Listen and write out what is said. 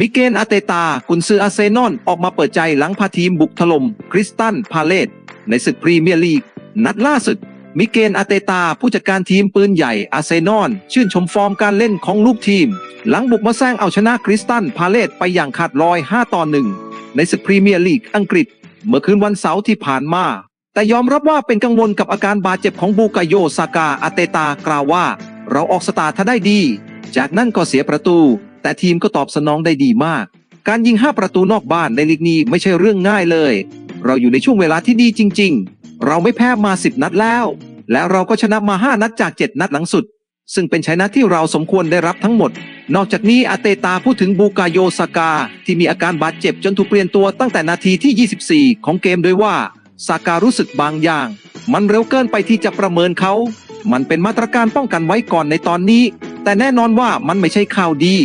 มิเกลอาเตตา กุนซืออาร์เซนอลออกมาเปิดใจหลังพาทีมบุกถล่มคริสตันพาเลตในศึกพรีเมียร์ลีก นัดล่าสุด มิเกลอาเตตา ผู้จัดการทีมปืนใหญ่อาร์เซนอลชื่นชมฟอร์มการเล่นของลูกทีม หลังบุกมาแซงเอาชนะคริสตันพาเลตไปอย่างขาดลอย 5 ต่อ 1 ในศึกพรีเมียร์ลีกอังกฤษ เมื่อคืนวันเสาร์ที่ผ่านมา แต่ยอมรับว่าเป็นกังวลกับอาการบาดเจ็บของบูกาโยซากาอาเตตากล่าวว่า เราออกสตาร์ทได้ดี จากนั้นก็เสียประตู แต่ทีมก็ตอบสนองได้ดีมาก การยิง 5 ประตูนอกบ้านในลีกนี้ไม่ใช่เรื่องง่ายเลย เราอยู่ในช่วงเวลาที่ดีจริง ๆ เราไม่แพ้มา 10 นัดแล้ว และเราก็ชนะมา 5 นัดจาก 7 นัดหลังสุด ซึ่งเป็นชัยนะที่เราสมควรได้รับทั้งหมด นอกจากนี้อาเตตาพูดถึงบูกาโยซากา ที่มีอาการบาดเจ็บจนถูกเปลี่ยนตัวตั้งแต่นาทีที่ 24 ของเกมโดยว่าซาการู้สึกบางอย่าง มันเร็วเกินไปที่จะประเมินเขา มันเป็นมาตรการป้องกันไว้ก่อนในตอนนี้ แต่แน่นอนว่ามันไม่ใช่ข่าวดี